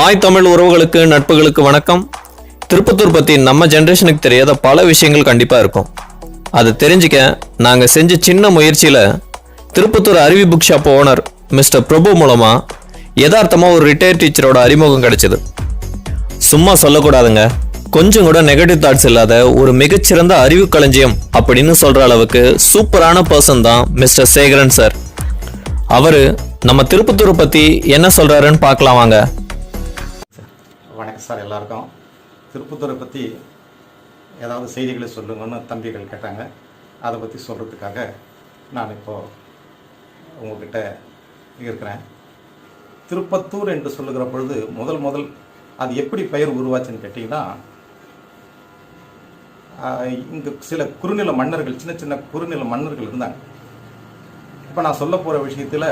தாய் தமிழ் உறவுகளுக்கு நட்புகளுக்கு வணக்கம். திருப்பத்தூர் பற்றி நம்ம ஜென்ரேஷனுக்கு தெரியாத பல விஷயங்கள் கண்டிப்பாக இருக்கும். அதை தெரிஞ்சுக்க நாங்கள் செஞ்ச சின்ன முயற்சியில் Tirupattur Aruvi book shop owner mister Prabhu மூலமாக யதார்த்தமாக ஒரு ரிட்டையர் டீச்சரோட அறிமுகம் கிடைச்சிது. சும்மா சொல்லக்கூடாதுங்க. கொஞ்சம் கூட நெகட்டிவ் தாட்ஸ் இல்லாத ஒரு மிகச்சிறந்த அறிவு களஞ்சியம் அப்படின்னு சொல்கிற அளவுக்கு சூப்பரான பர்சன் தான் மிஸ்டர் சேகரன் சார் அவர் நம்ம திருப்பத்தூரை பற்றி என்ன சொல்கிறாருன்னு பார்க்கலாம் வாங்க. வணக்கம் சார் எல்லாருக்கும். திருப்பத்தூரை பற்றி ஏதாவது செய்திகளை சொல்லுங்கன்னு தம்பிகள் கேட்டாங்க. அதை பற்றி சொல்கிறதுக்காக நான் இப்போது உங்ககிட்ட இருக்கிறேன். திருப்பத்தூர் என்று சொல்லுகிற பொழுது முதல் முதல் அது எப்படி பெயர் உருவாச்சுன்னு கேட்டிங்கன்னா இங்கே சில குறுநில மன்னர்கள் சின்ன சின்ன குறுநில மன்னர்கள் இருந்தாங்க. இப்போ நான் சொல்ல போகிற விஷயத்தில்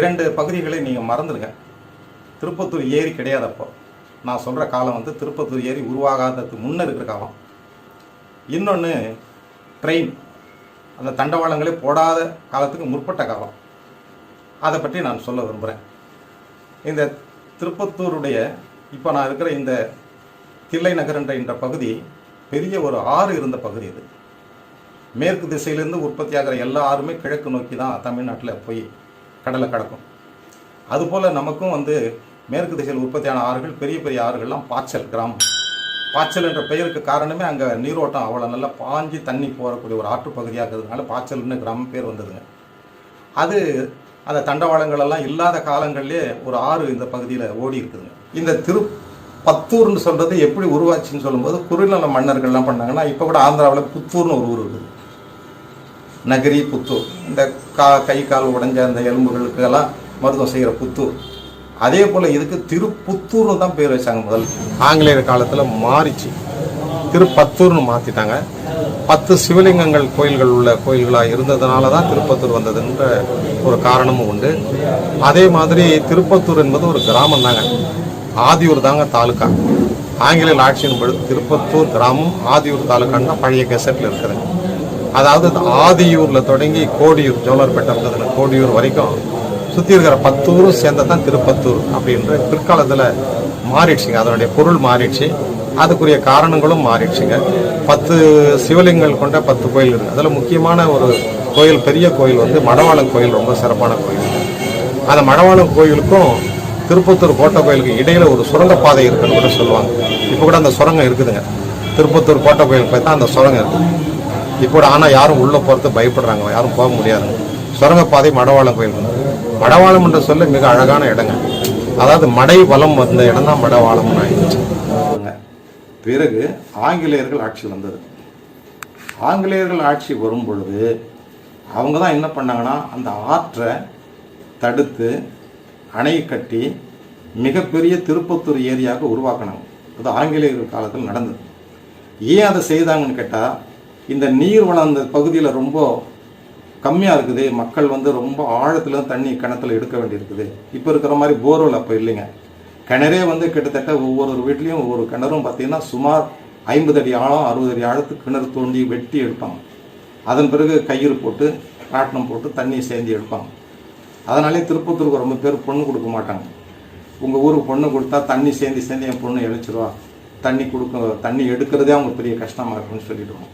இரண்டு பகுதிகளை நீங்கள் மறந்துடுங்க. திருப்பத்தூர் ஏரி கிடையாது அப்போ நான் சொல்கிற காலம் வந்து திருப்பத்தூர் ஏரி உருவாகாததுக்கு முன்னே இருக்கிற காலம். இன்னொன்று ட்ரெயின் அந்த தண்டவாளங்களே போடாத காலத்துக்கு முற்பட்ட காலம். அதை பற்றி நான் சொல்ல விரும்புகிறேன் இந்த திருப்பத்தூருடைய இப்போ நான் இருக்கிற இந்த தில்லை நகர் என்ற பகுதி பெரிய ஒரு ஆறு இருந்த பகுதி இது. மேற்கு திசையிலேருந்து உற்பத்தியாகிற எல்லா ஆறுமே கிழக்கு நோக்கி தான் தமிழ்நாட்டில் போய் கடலை கடக்கும். அதுபோல் நமக்கும் வந்து மேற்கு திசையில் உற்பத்தியான ஆறுகள் பெரிய பெரிய ஆறுகள்லாம் பாய்ச்சல் கிராமம். பாய்ச்சல் என்ற பெயருக்கு காரணமே அங்கே நீரோட்டம் அவ்வளோ நல்லா பாஞ்சி தண்ணி போகக்கூடிய ஒரு ஆற்று பகுதியாக இருக்கிறதுனால பாய்ச்சல்னு கிராமம் பேர் வந்ததுங்க. அது அந்த தண்டவாளங்கள் எல்லாம் இல்லாத காலங்கள்லேயே ஒரு ஆறு இந்த பகுதியில் ஓடி இருக்குதுங்க. இந்த திரு பத்தூர்னு சொல்கிறது எப்படி உருவாச்சுன்னு சொல்லும்போது குறுநில மன்னர்கள்லாம் பண்ணாங்கன்னா இப்போ கூட ஆந்திராவில் புத்தூர்னு ஒரு ஊர் இருக்குது. நகரி புத்தூர். இந்த கா கை கால் உடைஞ்ச அந்த எலும்புகளுக்கு எல்லாம் மருத்துவம் செய்கிற புத்தூர். அதே போல் இதுக்கு திருப்புத்தூர்னு தான் பேர் வச்சாங்க முதல். ஆங்கிலேயர் காலத்தில் மாறிச்சு. திருப்பத்தூர்னு மாற்றிட்டாங்க பத்து சிவலிங்கங்கள் கோயில்கள் உள்ள கோயில்களாக இருந்ததுனால தான் திருப்பத்தூர் வந்ததுன்ற ஒரு காரணமும் உண்டு. அதே மாதிரி திருப்பத்தூர் என்பது ஒரு கிராமம் தாங்க. ஆதியூர் தாங்க தாலுக்கா ஆங்கிலேயர் ஆட்சியின் பொழுது திருப்பத்தூர் கிராமம் ஆதியூர் தாலுக்கான்னு பழைய கெசட்டில் இருக்குதுங்க அதாவது ஆதியூரில் தொடங்கி கோடியூர் ஜோலர்பேட்டை இருந்ததுல கோடியூர் வரைக்கும் சுற்றி இருக்கிற பத்தூரும் சேர்ந்தது தான் திருப்பத்தூர் அப்படின்ற பிற்காலத்தில் மாறிடுச்சுங்க. அதனுடைய பொருள் மாறிடுச்சு. அதுக்குரிய காரணங்களும் மாறிடுச்சுங்க. பத்து சிவலிங்கங்கள் கொண்ட பத்து கோயில் இருக்குது அதில் முக்கியமான ஒரு கோயில் பெரிய கோயில் வந்து மடவாளம் கோயில் ரொம்ப சிறப்பான கோயில். அந்த மடவாளம் கோயிலுக்கும் திருப்பத்தூர் கோட்டை கோயிலுக்கு இடையில ஒரு சுரங்கப்பாதை இருக்குன்னு கூட சொல்லுவாங்க. இப்போ கூட அந்த சுரங்கம் இருக்குதுங்க. திருப்பத்தூர் கோட்டை கோயிலுக்கு போய் தான் அந்த சுரங்கம் இருக்குது இப்போ கூட ஆனால் யாரும் உள்ளே போகிறது பயப்படுறாங்க. யாரும் போக முடியாது சுரங்கப்பாதை மடவாளம் கோயில் மடவாளம் என்ற சொல்ல மிக அழகான இடங்க. அதாவது மடை வளம் வந்த இடம் தான் மடவாளம்னு ஆயிடுச்சு. பிறகு ஆங்கிலேயர்கள் ஆட்சி வந்தது. ஆங்கிலேயர்கள் ஆட்சி வரும் பொழுது அவங்க தான் என்ன பண்ணாங்கன்னா அந்த ஆற்றை தடுத்து அணை கட்டி மிகப்பெரிய திருப்பத்தூர் ஏரியாவுக்கு உருவாக்கினாங்க. அது ஆங்கிலேயர்கள் காலத்தில் நடந்தது. ஏன் அதை செய்தாங்கன்னு கேட்டால் இந்த நீர் வளம் அந்த பகுதியில் ரொம்ப கம்மியாக இருக்குது. மக்கள் வந்து ரொம்ப ஆழத்தில் தண்ணி கிணத்துல எடுக்க வேண்டியிருக்குது. இப்போ இருக்கிற மாதிரி போர்வெல் அப்போ இல்லைங்க. கிணறே வந்து கிட்டத்தட்ட ஒவ்வொரு வீட்லேயும் ஒவ்வொரு கிணறும் பார்த்தீங்கன்னா சுமார் ஐம்பது அடி ஆழம் அறுபது அடி ஆழத்துக்கு கிணறு தோண்டி வெட்டி எடுப்பாங்க. அதன் பிறகு கயிறு போட்டு காட்டணம் போட்டு தண்ணி சேர்ந்து எடுப்பாங்க. அதனாலே திருப்பத்தூருக்கு ரொம்ப பேர் பொண்ணு கொடுக்க மாட்டாங்க. உங்கள் ஊருக்கு பொண்ணு கொடுத்தா தண்ணி சேர்ந்து சேர்ந்து என் பொண்ணு இழைச்சிருவா. தண்ணி கொடுக்க தண்ணி எடுக்கிறதே அவங்க பெரிய கஷ்டமாக இருக்குன்னு சொல்லிடுவோம்.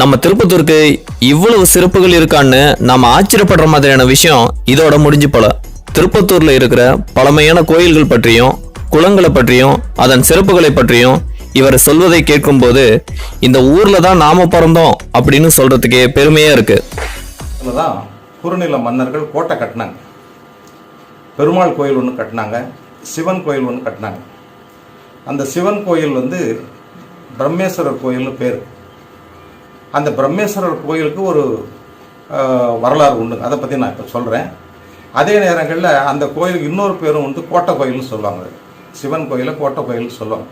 நம்ம திருப்பத்தூருக்கு இவ்வளவு சிறப்புகள் இருக்கான்னு நாம ஆச்சரியப்படுற மாதிரியான விஷயம் இதோட முடிஞ்சு போல. திருப்பத்தூர்ல இருக்கிற பழமையான கோயில்கள் பற்றியும் குளங்களை பற்றியும் அதன் சிறப்புகளை பற்றியும் இவர் சொல்வதை கேட்கும்போது இந்த ஊர்ல தான் நாம பிறந்தோம் அப்படின்னு சொல்றதுக்கே பெருமையா இருக்கு. குறுநில மன்னர்கள் கோட்டை கட்டினாங்க. பெருமாள் கோயில் ஒன்று கட்டினாங்க. சிவன் கோயில் ஒன்று கட்டினாங்க. அந்த சிவன் கோயில் வந்து பிரம்மேஸ்வரர் கோயில்னு பேர். அந்த பிரம்மேஸ்வரர் கோயிலுக்கு ஒரு வரலாறு உண்டு. அதை பற்றி நான் இப்போ சொல்கிறேன் அதே நேரங்களில் அந்த கோயிலுக்கு இன்னொரு பேரும் வந்து கோட்டை கோயில்னு சொல்லுவாங்க. சிவன் கோயிலை கோட்டை கோயில்னு சொல்லுவாங்க.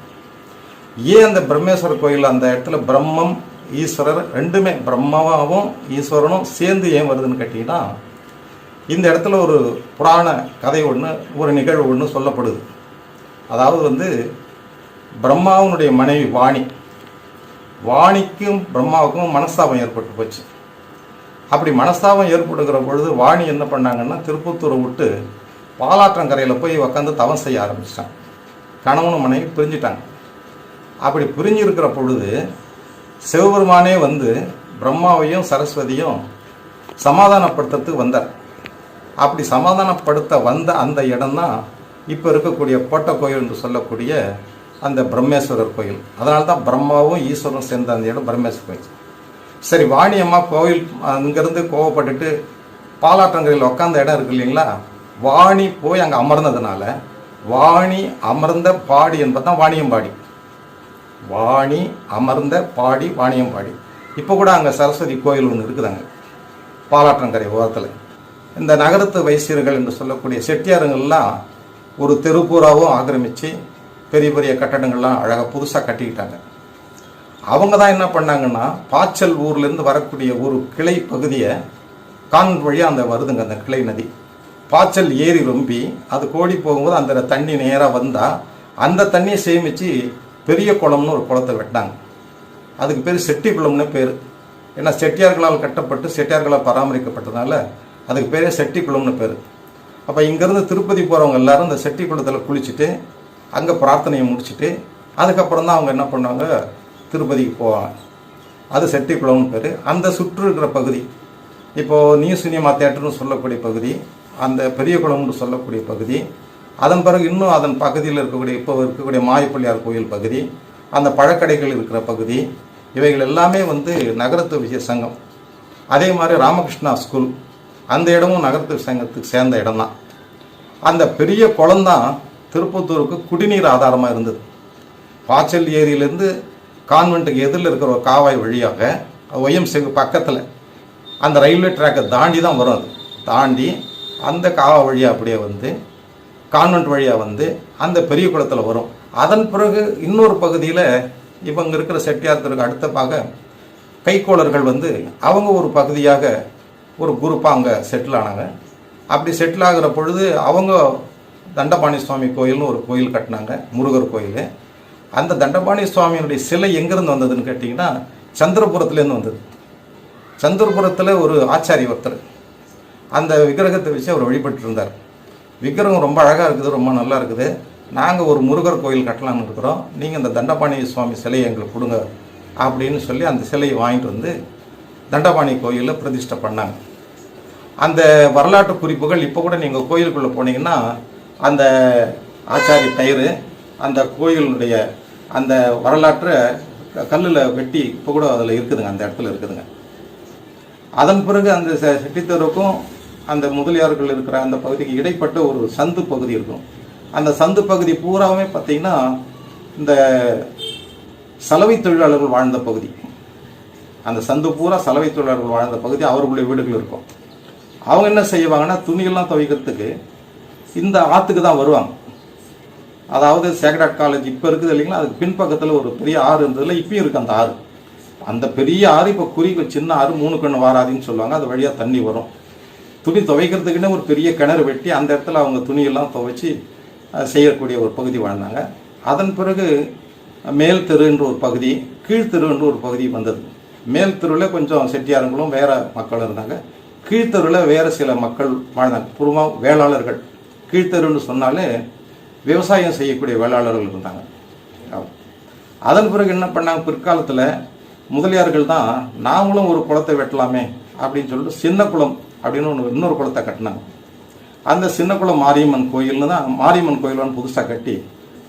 ஏன் அந்த பிரம்மேஸ்வரர் கோயில் அந்த இடத்துல பிரம்மம் ஈஸ்வரர் ரெண்டுமே பிரம்மாவும் ஈஸ்வரனும் சேர்ந்து ஏன் வருதுன்னு கேட்டிங்கன்னா இந்த இடத்துல ஒரு புராண கதை ஒன்று ஒரு நிகழ்வு ஒன்று சொல்லப்படுது. அதாவது வந்து பிரம்மாவுனுடைய மனைவி வாணி. வாணிக்கும் பிரம்மாவுக்கும் மனஸ்தாபம் ஏற்பட்டு போச்சு. அப்படி மனஸ்தாபம் ஏற்படுகிற பொழுது வாணி என்ன பண்ணாங்கன்னா திருப்பத்தூரை விட்டு பாலாற்றங்கரையில் போய் உக்காந்து தவம் செய்ய ஆரம்பிச்சிட்டான். கணவனும் மனைவி பிரிஞ்சிட்டாங்க. அப்படி பிரிஞ்சிருக்கிற பொழுது சிவபெருமானே வந்து பிரம்மாவையும் சரஸ்வதியும் சமாதானப்படுத்துறதுக்கு வந்தார். அப்படி சமாதானப்படுத்த வந்த அந்த இடம்தான் இப்போ இருக்கக்கூடிய கோட்டை கோயில் என்று சொல்லக்கூடிய அந்த பிரம்மேஸ்வரர் கோயில். அதனால தான் பிரம்மாவும் ஈஸ்வரரும் சேர்ந்த அந்த இடம் பிரம்மேஸ்வரர் கோயில். சரி வாணியம்மா கோவில் அங்கேருந்து கோவப்பட்டுட்டு பாலாற்றங்கரையில் உட்காந்த இடம் இருக்கு இல்லைங்களா? வாணி போய் அங்கே அமர்ந்ததுனால வாணி அமர்ந்த பாடி என்பது தான் வாணியம்பாடி வாணி அமர்ந்த பாடி வாணியம்பாடி இப்போ கூட அங்கே சரஸ்வதி கோயில் ஒன்று இருக்குதாங்க பாலாற்றங்கரை ஓரத்தில். இந்த நகரத்து வைசியர்கள் என்று சொல்லக்கூடிய செட்டியாருங்கள்லாம் ஒரு தெருப்பூராவும் ஆக்கிரமித்து பெரிய பெரிய கட்டடங்கள்லாம் அழகாக புதுசாக கட்டிக்கிட்டாங்க. அவங்க தான் என்ன பண்ணாங்கன்னா பாச்சல் ஊர்லேருந்து வரக்கூடிய ஒரு கிளை பகுதியை கான்வென்ட் வழியாக அந்த வருதுங்க அந்த கிளை நதி. பாச்சல் ஏரி ரொம்பி அது கோடி போகும்போது அந்த தண்ணி நேராக வந்தால் அந்த தண்ணியை சேமித்து பெரிய குளம்னு ஒரு குளத்தை வெட்டினாங்க. அதுக்கு பேர் செட்டி குளம்னு பேர். ஏன்னா செட்டியார்களால் கட்டப்பட்டு செட்டியார்களால் பராமரிக்கப்பட்டதுனால அதுக்கு பேரே செட்டி குளம்னு பேர். அப்போ இங்கேருந்து திருப்பதி போகிறவங்க எல்லாரும் இந்த செட்டி குளத்தில் குளிச்சுட்டு அங்கே பிரார்த்தனையை முடிச்சுட்டு அதுக்கப்புறம் தான் அவங்க என்ன பண்ணுவாங்க திருப்பதிக்கு போவாங்க. அது செட்டி குளம்னு பேர். அந்த சுற்று இருக்கிற பகுதி இப்போது நியூ சினிமா தேட்டர்னு சொல்லக்கூடிய பகுதி அந்த பெரிய குளம்னு சொல்லக்கூடிய பகுதி அதன் பிறகு இன்னும் அதன் பகுதியில் இருக்கக்கூடிய இப்போ இருக்கக்கூடிய மாயப்பள்ளியார் கோயில் பகுதி அந்த பழக்கடைகள் இருக்கிற பகுதி இவைகள் எல்லாமே வந்து நகரத்து விஜய சங்கம் அதே மாதிரி ராமகிருஷ்ணா ஸ்கூல் அந்த இடமும் நகரத்து சங்கத்துக்கு சேர்ந்த இடம்தான். அந்த பெரிய குளம்தான் திருப்பத்தூருக்கு குடிநீர் ஆதாரமாக இருந்தது. பாச்சல் ஏரியிலேருந்து கான்வென்ட்டுக்கு எதிரில் இருக்கிற ஒரு காவாய் வழியாக ஒய்எம்சிக்கு பக்கத்தில் அந்த ரயில்வே ட்ராக்கை தாண்டி தான் வரும் அது. தாண்டி அந்த காவாய் வழியாக அப்படியே வந்து கான்வென்ட் வழியாக வந்து அந்த பெரிய குளத்தில் வரும். அதன் பிறகு இன்னொரு பகுதியில் இவங்க இருக்கிற செட்டியாரத்திற்கு அடுத்தப்பாக கைக்கோளர்கள் வந்து அவங்க ஒரு பகுதியாக ஒரு குரூப்பாக அங்கே செட்டில் ஆனாங்க. அப்படி செட்டில் ஆகிற பொழுது அவங்க தண்டபாணி சுவாமி கோயில்னு ஒரு கோயில் கட்டினாங்க முருகர் கோயில். அந்த தண்டபாணி சுவாமியினுடைய சிலை எங்கேருந்து வந்ததுன்னு கேட்டிங்கன்னா சந்திரபுரத்துலேருந்து வந்தது. சந்திரபுரத்தில் ஒரு ஆச்சாரி ஒருத்தர். அந்த விக்கிரகத்தை வச்சு அவர் வழிபட்டு இருந்தார் விக்கிரகம் ரொம்ப அழகாக இருக்குது ரொம்ப நல்லா இருக்குது. நாங்கள் ஒரு முருகர் கோயில் கட்டலாம்னு இருக்கிறோம். நீங்கள் இந்த தண்டபாணி சுவாமி சிலையை எங்களுக்கு கொடுங்க அப்படின்னு சொல்லி அந்த சிலையை வாங்கிட்டு வந்து தண்டபாணி கோயிலில் பிரதிஷ்டை பண்ணாங்க. அந்த வரலாற்று குறிப்புகள் இப்போ கூட நீங்கள் கோயிலுக்குள்ளே போனீங்கன்னா அந்த ஆச்சாரி பெயர் அந்த கோயிலுடைய அந்த வரலாற்றை கல்லில் வெட்டி இப்போ கூட அதில் இருக்குதுங்க அந்த இடத்துல இருக்குதுங்க. அதன் பிறகு அந்த செட்டித்தருக்கும் அந்த முதலியார்கள் இருக்கிற அந்த பகுதிக்கு இடைப்பட்ட ஒரு சந்து பகுதி இருக்கும். அந்த சந்து பகுதி பூராவுமே பார்த்தீங்கன்னா இந்த சலவை தொழிலாளர்கள் வாழ்ந்த பகுதி. அந்த சந்து பூரா சலவை தொழிலாளர்கள் வாழ்ந்த பகுதி அவர்களுடைய வீடுகள் இருக்கும். அவங்க என்ன செய்வாங்கன்னா துணியெல்லாம் துவைக்கிறதுக்கு இந்த ஆற்றுக்கு தான் வருவாங்க. அதாவது சேக்ரட் காலேஜ் இப்போ இருக்குது இல்லைங்களா? அதுக்கு பின்பக்கத்தில் ஒரு பெரிய ஆறு இருந்ததுல இப்பயும் இருக்குது அந்த ஆறு. அந்த பெரிய ஆறு இப்போ குறி சின்ன ஆறு மூணு கண்ணு வாராதின்னு சொல்லுவாங்க. அது வழியாக தண்ணி வரும். துணி துவைக்கிறதுக்குன்னு ஒரு பெரிய கிணறு வெட்டி அந்த இடத்துல அவங்க துணியெல்லாம் துவைச்சி செய்யக்கூடிய ஒரு பகுதி வாழ்ந்தாங்க. அதன் பிறகு மேல் தெருன்ற ஒரு பகுதி கீழ்த்தெருன்ற ஒரு பகுதி வந்தது. மேல் தெருவில் கொஞ்சம் செட்டியாருங்களும் வேற மக்கள் இருந்தாங்க. கீழ்த்தெருவில் வேற சில மக்கள் வாழ்ந்தாங்க. பூர்வமாக வேளாளர்கள். கீழ்த்தருன்னு சொன்னாலே விவசாயம் செய்யக்கூடிய வேளாளர்கள் இருந்தாங்க. அதன் பிறகு என்ன பண்ணாங்க? பிற்காலத்தில் முதலியார்கள் தான் நாமளும் ஒரு குளத்தை வெட்டலாமே அப்படின்னு சொல்லிட்டு சின்ன குளம் அப்படின்னு ஒன்று இன்னொரு குளத்தை கட்டினாங்க. அந்த சின்ன குளம் மாரியம்மன் கோயில்னு தான் மாரியம்மன் கோயிலான்னு புதுசாக கட்டி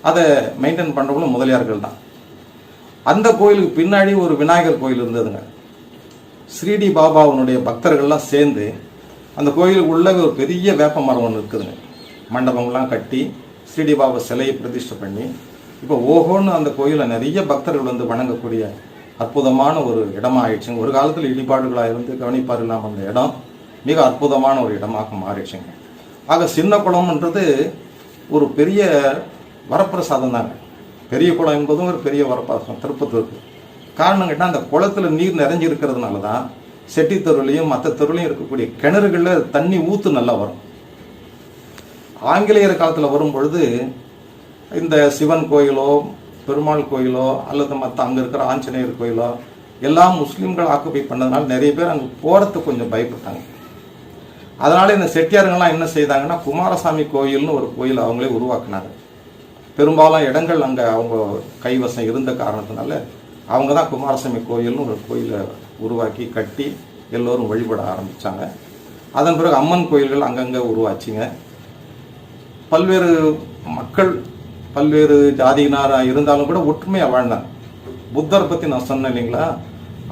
அதை மெயின்டைன் பண்ணுறவங்களும் முதலியார்கள் தான். அந்த கோயிலுக்கு பின்னாடி ஒரு விநாயகர் கோயில் இருந்ததுங்க. ஸ்ரீடி பாபாவுனுடைய பக்தர்கள்லாம் சேர்ந்து அந்த கோயிலுக்கு உள்ள ஒரு பெரிய வேப்ப மரம் ஒன்று இருக்குதுங்க. மண்டபம்லாம் கட்டி ஸ்ரீடிபாபா சிலையை பிரதிஷ்டை பண்ணி இப்போ ஓஹோன்னு அந்த கோயிலில் நிறைய பக்தர்கள் வந்து வணங்கக்கூடிய அற்புதமான ஒரு இடமா ஆயிடுச்சுங்க ஒரு காலத்தில் இடிபாடுகளாக இருந்து கவனிப்பார் இல்லாமல் அந்த இடம் மிக அற்புதமான ஒரு இடமாக மாறிடுச்சுங்க. ஆக சின்ன குளம்ன்றது ஒரு பெரிய வரப்பிரசாதம் தாங்க. பெரிய குளம் என்பதும் ஒரு பெரிய வரப்பிரசாதம் திருப்பத்தூருக்கு. காரணம் கேட்டால் அந்த குளத்துல நீர் நிறைஞ்சிருக்கிறதுனால தான் செட்டி தெருவுலையும் மற்ற தெருவுலையும் இருக்கக்கூடிய கிணறுகளில் தண்ணி ஊற்று நல்லா வரும். ஆங்கிலேயர் காலத்தில் வரும் பொழுது இந்த சிவன் கோயிலோ பெருமாள் கோயிலோ அல்லது மற்ற அங்கே இருக்கிற ஆஞ்சநேயர் கோயிலோ எல்லாம் முஸ்லீம்கள் ஆக்குபை பண்ணதுனால நிறைய பேர் அங்கே போகிறதுக்கு கொஞ்சம் பயப்பட்டாங்க. அதனால இந்த செட்டியாருங்கெல்லாம் என்ன செய்தாங்கன்னா குமாரசாமி கோயில்னு ஒரு கோயில் அவங்களே உருவாக்குனாங்க. பெரும்பாலும் இடங்கள் அங்கே அவங்க கைவசம் இருந்த காரணத்தினால அவங்க தான் குமாரசாமி கோயில்னு ஒரு கோயிலை உருவாக்கி கட்டி எல்லோரும் வழிபட ஆரம்பித்தாங்க அதன் பிறகு அம்மன் கோயில்கள் அங்கங்கே உருவாச்சிங்க. பல்வேறு மக்கள் பல்வேறு ஜாதியினராக இருந்தாலும் கூட ஒற்றுமையாக வாழ்ந்தாங்க புத்தரை பற்றி நான் சொன்னேன் இல்லைங்களா?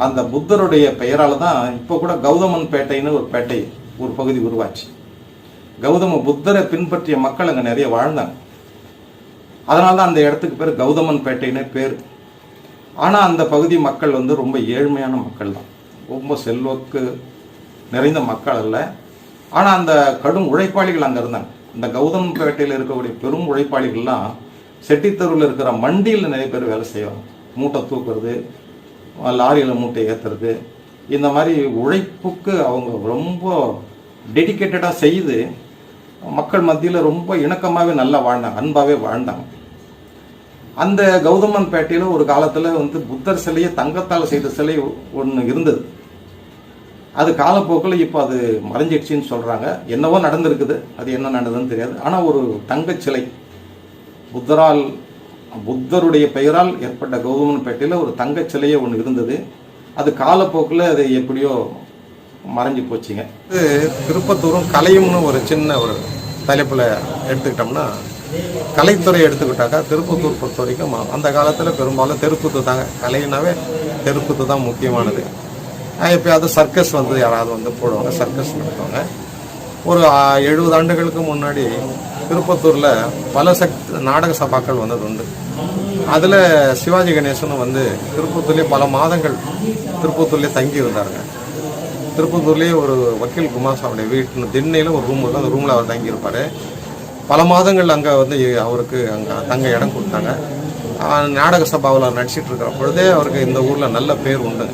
அந்த புத்தருடைய பெயரால் தான் இப்போ கூட கௌதமன் பேட்டைன்னு ஒரு பேட்டை ஒரு பகுதி உருவாச்சு. கௌதம புத்தரை பின்பற்றிய மக்கள் அங்கே நிறைய வாழ்ந்தாங்க. அதனால தான் அந்த இடத்துக்கு பேர் கௌதமன் பேட்டைன்னு பேர். ஆனால் அந்த பகுதி மக்கள் வந்து ரொம்ப ஏழ்மையான மக்கள் தான். ரொம்ப செல்வாக்கு நிறைந்த மக்கள் அல்ல. ஆனால் அந்த கடும் உழைப்பாளிகள் அங்கே இருந்தாங்க. இந்த கௌதம் பேட்டையில் இருக்கக்கூடிய பெரும் உழைப்பாளிகள்லாம் செட்டித்தருவில் இருக்கிற மண்டியில் நிறைய பேர் வேலை செய்வாங்க. மூட்டை தூக்குறது லாரியில் மூட்டை ஏற்றுறது இந்த மாதிரி உழைப்புக்கு அவங்க ரொம்ப டெடிக்கேட்டடாக செய்து மக்கள் மத்தியில் ரொம்ப இணக்கமாகவே நல்லா வாழ்ந்தாங்க அன்பாகவே வாழ்ந்தாங்க. அந்த கௌதமன் பேட்டையில் ஒரு காலத்தில் வந்து புத்தர் சிலையை தங்கத்தால் செய்த சிலை ஒன்று இருந்தது. அது காலப்போக்கில் இப்போ அது மறைஞ்சிடுச்சின்னு சொல்கிறாங்க என்னவோ நடந்திருக்குது அது என்ன நடந்ததுன்னு தெரியாது. ஆனால் ஒரு தங்க சிலை புத்தரால் புத்தருடைய பெயரால் ஏற்பட்ட கௌதமன் பேட்டையில் ஒரு தங்க சிலையே ஒன்று இருந்தது. அது காலப்போக்கில் அது எப்படியோ மறைஞ்சு போச்சுங்க. இது திருப்பத்தூரும் கலையும்னு ஒரு சின்ன ஒரு தலைப்பில் எடுத்துக்கிட்டோம்னா கலைத்துறை எடுத்துக்கிட்டாக்கா திருப்பத்தூர் பொறுத்த வரைக்கும் அந்த காலத்தில் பெரும்பாலும் தெருக்கூத்து தாங்க. கலைனாவே தெருக்கூத்து தான் முக்கியமானது. எப்பயாவது சர்க்கஸ் வந்து யாராவது வந்து போடுவாங்க சர்க்கஸ் நடத்துவாங்க. ஒரு எழுபது ஆண்டுகளுக்கு முன்னாடி திருப்பத்தூரில் பல சக்தி நாடக சபாக்கள் வந்தது உண்டு அதில் சிவாஜி கணேசனும் வந்து திருப்பத்தூர்லேயே பல மாதங்கள் திருப்பத்தூர்லேயே தங்கி இருந்தாருங்க. திருப்பத்தூர்லேயே ஒரு வக்கீல் குமாரசாமியுடைய வீட்டு திண்ணையில் ஒரு ரூம் இருக்கும் அந்த ரூமில் அவர் தங்கியிருப்பார். பல மாதங்கள் அங்கே வந்து அவருக்கு அங்கே தங்க இடம் கொடுத்தாங்க. நாடக சபாவில் நடிச்சிட்டு இருக்கிற பொழுதே அவருக்கு இந்த ஊரில் நல்ல பேர் உண்டு.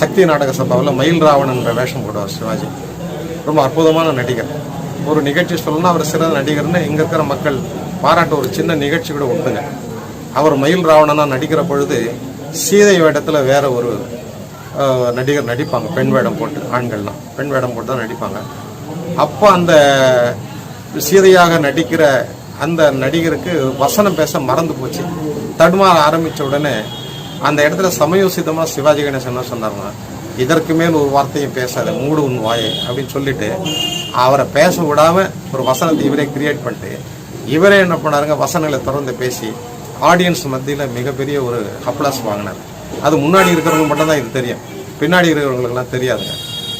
சக்தி நாடக சபாவில் மயில் ராவணன்ற வேஷம் போடுவார் சிவாஜி. ரொம்ப அற்புதமான நடிகர். ஒரு நிகழ்ச்சி சொல்லணும்னா அவர் சிறந்த நடிகர்னு இங்கே இருக்கிற மக்கள் பாராட்ட ஒரு சின்ன நிகழ்ச்சி கூட உண்டுங்க. அவர் மயில் ராவணனாக நடிக்கிற பொழுது சீதை வேடத்தில் வேற ஒரு நடிகர் நடிப்பாங்க. பெண் வேடம் போட்டு ஆண்கள்லாம் பெண் வேடம் போட்டு தான் நடிப்பாங்க. அப்போ அந்த சீதையாக நடிக்கிற அந்த நடிகருக்கு வசனம் பேச மறந்து போச்சு. தடுமாற ஆரம்பித்த உடனே அந்த இடத்துல சமயோசிதமாக சிவாஜி கணேசன் என்ன சொன்னார்னா இதற்கு மேல் ஒரு வார்த்தையும் பேசாத மூடு உன் வாயை அப்படின்னு சொல்லிட்டு அவரை பேச விடாம ஒரு வசனத்தை இவரே கிரியேட் பண்ணிட்டு இவரே என்ன பண்ணாருங்க வசனங்களை திறந்து பேசி ஆடியன்ஸ் மத்தியில் மிகப்பெரிய ஒரு அப்ளாஸ் வாங்கினார். அது முன்னாடி இருக்கிறவங்க மட்டும்தான் இது தெரியும். பின்னாடி இருக்கிறவங்களுக்கெல்லாம் தெரியாதுங்க.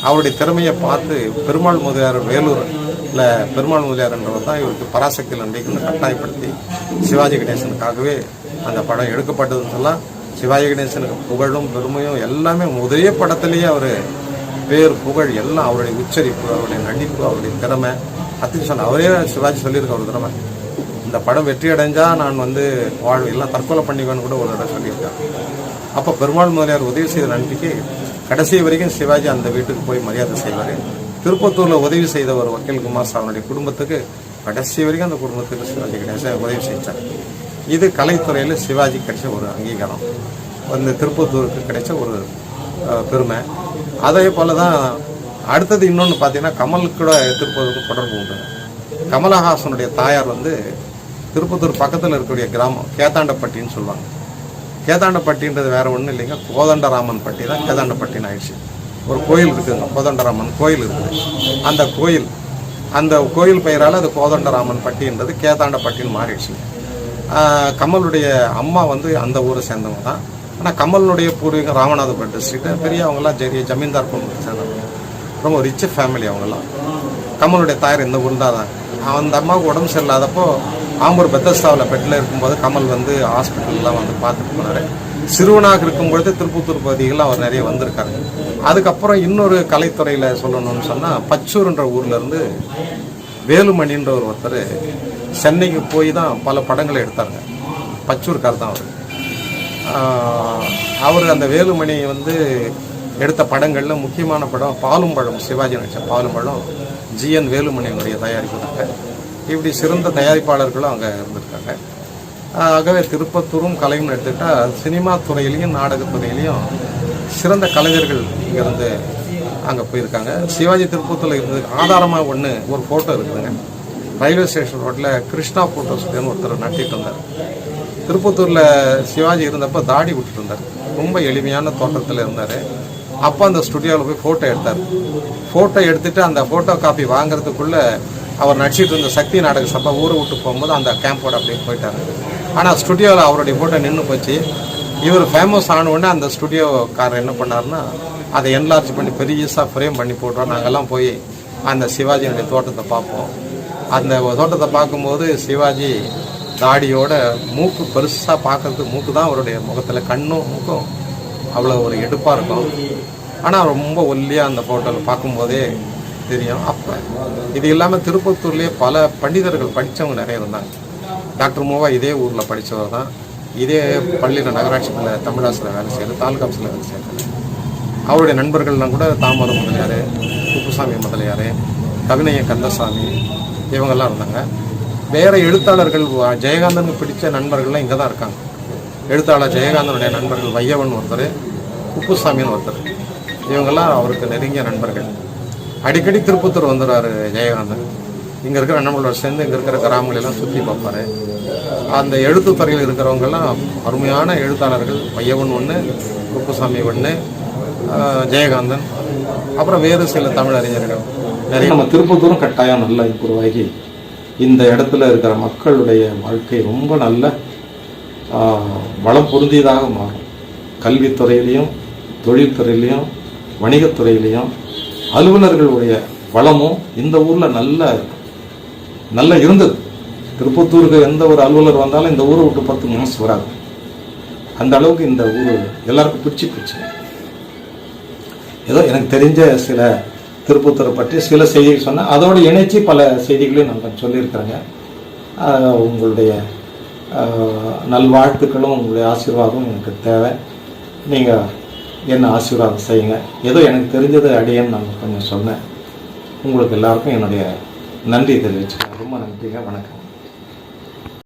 அவருடைய திறமையை பார்த்து பெருமாள் முதலியார் வேலூர்ல பெருமாள் முதலியார்ன்றவர் தான் இவருக்கு பராசக்தியில் நம்பிக்கை கட்டாயப்படுத்தி சிவாஜி கணேசனுக்காகவே அந்த படம் எடுக்கப்பட்டதுன்னு சொல்லலாம் சிவாஜி கணேசனுக்கு புகழும் பெருமையும் எல்லாமே முதலே படத்திலேயே அவர் பேர் புகழ் எல்லாம் அவருடைய உச்சரிப்பு அவருடைய நடிப்பு அவருடைய திறமை. அத்தின்னு சொன்ன அவரே சிவாஜி சொல்லியிருக்க ஒரு திறமை இந்த படம் வெற்றி அடைஞ்சா நான் வந்து வாழ்வு எல்லாம் தற்கொலை பண்ணிக்குவேன்னு கூட ஒரு தடவை சொல்லியிருக்கேன் அப்போ பெருமாள் முதலியார் உதவி செய்த நன்றிக்கு கடைசி வரைக்கும் சிவாஜி அந்த வீட்டுக்கு போய் மரியாதை செய்வார். திருப்பத்தூரில் உதவி செய்த ஒரு வக்கீல் குமார் சாவனுடைய குடும்பத்துக்கு கடைசி வரைக்கும் அந்த குடும்பத்துக்கு சிவாஜி கணேசன் உதவி செஞ்சார். இது கலைத்துறையில் சிவாஜி கிடைச்ச ஒரு அங்கீகாரம். வந்து திருப்பத்தூருக்கு கிடைச்ச ஒரு பெருமை. அதே போல் தான் அடுத்தது இன்னொன்று பார்த்தீங்கன்னா கமலுக்கு கூட திருப்பத்தூருக்கு தொடர்பு உண்டு. கமலஹாசனுடைய தாயார் வந்து திருப்பத்தூர் பக்கத்தில் இருக்கக்கூடிய கிராமம் கேத்தாண்டப்பட்டின்னு சொல்லுவாங்க. கேதாண்டப்பட்டின்றது வேற ஒன்றும் இல்லைங்க கோதண்டராமன் பட்டி தான் கேதாண்டப்பட்டின்னு ஆயிடுச்சு. ஒரு கோயில் இருக்குங்க கோதண்டராமன் கோயில் இருக்குது. அந்த கோயில் அந்த கோயில் பெயரால் அது கோதண்டராமன் பட்டின்றது கேதாண்டப்பட்டின்னு மாறிடுச்சுங்க. கமலுடைய அம்மா வந்து அந்த ஊரை சேர்ந்தவங்க தான். ஆனால் கமலுடைய பூர்வீகம் ராமநாதபுரம் டிஸ்ட்ரிக்ட் பெரிய அவங்களாம் ஜெரிய ஜமீன்தார் குடும்பத்தை சேர்ந்தவங்க. ரொம்ப ரிச் ஃபேமிலி அவங்கெல்லாம். கமலுடைய தாயார் இந்த ஊர் தான். அந்த அம்மாவுக்கு உடம்பு சரியில்லாதப்போ ஆம்பூர் பெத்தஸ்தாவில் பெட்டில் இருக்கும்போது கமல் வந்து ஹாஸ்பிட்டல்லாம் வந்து பார்த்துட்டு போனார். சிறுவனாக இருக்கும்பொழுது திருப்பத்தூர் பகுதிகளில் அவர் நிறைய வந்திருக்காரு. அதுக்கப்புறம் இன்னொரு கலைத்துறையில் சொல்லணும்னு சொன்னால் பச்சூர்ன்ற ஊர்லேருந்து வேலுமணின்ற ஒரு ஒருத்தர் சென்னைக்கு போய் தான் பல படங்களை எடுத்தாங்க பச்சூர்கார் தான் அவர். அவர் அந்த வேலுமணி வந்து எடுத்த படங்களில் முக்கியமான படம் பாலும் பழம் சிவாஜி நடித்த பாலும் பழம் ஜிஎன் வேலுமணியினுடைய தயாரிப்பு தாங்க இப்படி சிறந்த தயாரிப்பாளர்களும் அங்கே இருந்திருக்காங்க. ஆகவே திருப்பத்தூரும் கலையும் எடுத்துக்கிட்டால் சினிமா துறையிலையும் நாடகத்துறையிலையும் சிறந்த கலைஞர்கள் இங்கேருந்து அங்கே போயிருக்காங்க. சிவாஜி திருப்பூத்தில் இருந்து ஆதாரமாக ஒன்று ஒரு ஃபோட்டோ இருக்குதுங்க. ரயில்வே ஸ்டேஷன் ரோட்டில் கிருஷ்ணா ஃபோட்டோ ஒருத்தர் நட்டிட்டு இருந்தார். திருப்பத்தூரில் சிவாஜி இருந்தப்போ தாடி விட்டுட்டு இருந்தார். ரொம்ப எளிமையான தோற்றத்தில் இருந்தார். அப்போ அந்த ஸ்டுடியோவில் போய் ஃபோட்டோ எடுத்தார். ஃபோட்டோ எடுத்துட்டு அந்த ஃபோட்டோ காப்பி வாங்குறதுக்குள்ளே அவர் நடிச்சிட்டு இருந்த சக்தி நாடக சபை ஊரை விட்டு போகும்போது அந்த கேம்போட அப்படியே போயிட்டார். ஆனால் ஸ்டுடியோவில் அவருடைய ஃபோட்டோ நின்று போச்சு. இவர் ஃபேமஸ் ஆன உடனே அந்த ஸ்டுடியோக்காரர் என்ன பண்ணாருன்னா அதை என்லார்ஜ் பண்ணி பெரியஸாக ஃப்ரேம் பண்ணி போட்டோம் நாங்கள்லாம் போய் அந்த சிவாஜியுடைய தோட்டத்தை பார்ப்போம். அந்த தோட்டத்தை பார்க்கும்போது சிவாஜி தாடியோட மூக்கு பெருசாக பார்க்கறதுக்கு மூக்கு தான் அவருடைய முகத்தில் கண்ணும் மூக்கும் அவ்வளோ ஒரு எடுப்பாக இருக்கும். ஆனால் ரொம்ப ஒல்லியாக அந்த ஃபோட்டோவில் பார்க்கும்போதே தெரியும். அப்போ இது இல்லாமல் திருப்பத்தூர்லேயே பல பண்டிதர்கள் படித்தவங்க நிறைய இருந்தாங்க. டாக்டர் மூவா இதே ஊரில் படித்தவர் தான். இதே பள்ளியில் நகராட்சியில் தமிழாசில் வேலை செய்யறது தாலுகா ஆஃபீஸில் வேலை செய்யறது அவருடைய நண்பர்கள்லாம் கூட தாமரம் முதலியார் குப்புசாமி முதலியார் கவினைய கந்தசாமி இவங்கெல்லாம் இருந்தாங்க. வேற எழுத்தாளர்கள் ஜெயகாந்தனுக்கு பிடிச்ச நண்பர்கள்லாம் இங்கே தான் இருக்காங்க. எழுத்தாளர் ஜெயகாந்தனுடைய நண்பர்கள் வையவன் ஒருத்தர் குப்புசாமின்னு ஒருத்தர். இவங்கெல்லாம் அவருக்கு நெருங்கிய நண்பர்கள். அடிக்கடி திருப்பத்தூர் வந்துடுவார் ஜெயகாந்தன். இங்கே இருக்கிற நண்பர்களோட சேர்ந்து இங்கே இருக்கிற கிராமங்களெல்லாம் சுற்றி பார்ப்பாரு. அந்த எழுத்துத்துறையில் இருக்கிறவங்கெல்லாம் அருமையான எழுத்தாளர்கள் வையவன் ஒன்று குப்புசாமி ஒன்று ஜெயகாந்தன். அப்புறம் வேறு சில தமிழறிஞர்கள். நிறைய நம்ம திருப்பத்தூரும் கட்டாயம் நல்லா உருவாகி இந்த இடத்துல இருக்கிற மக்களுடைய வாழ்க்கை ரொம்ப நல்ல வளம் பொருந்தியதாக மாறும். கல்வித்துறையிலையும் தொழில்துறையிலையும் வணிகத்துறையிலையும் அலுவலர்களுடைய வளமும் இந்த ஊரில் நல்ல நல்ல இருந்தது. திருப்பத்தூருக்கு எந்த ஒரு அலுவலர் வந்தாலும் இந்த ஊரை விட்டு பத்து மனசு வராது. அந்த அளவுக்கு இந்த ஊர் எல்லாருக்கும் பிடிச்சி பிடிச்சி ஏதோ எனக்கு தெரிஞ்ச சில திருப்பத்தூரை பற்றி சில செய்திகள் சொன்னேன் அதோடு இணைச்சி பல செய்திகளையும் நான் சொல்லியிருக்கிறேங்க. உங்களுடைய நல்வாழ்த்துக்களும் உங்களுடைய ஆசீர்வாதமும் எனக்கு தேவை. நீங்கள் என்ன ஆசீர்வாதம் செய்யுங்க. ஏதோ எனக்கு தெரிஞ்சது அடியேன்னு நான் கொஞ்சம் சொன்னேன். உங்களுக்கு எல்லாருக்கும் என்னுடைய நன்றி தெரிவிச்சுக்கிறேன். ரொம்ப நன்றிங்க. வணக்கம்.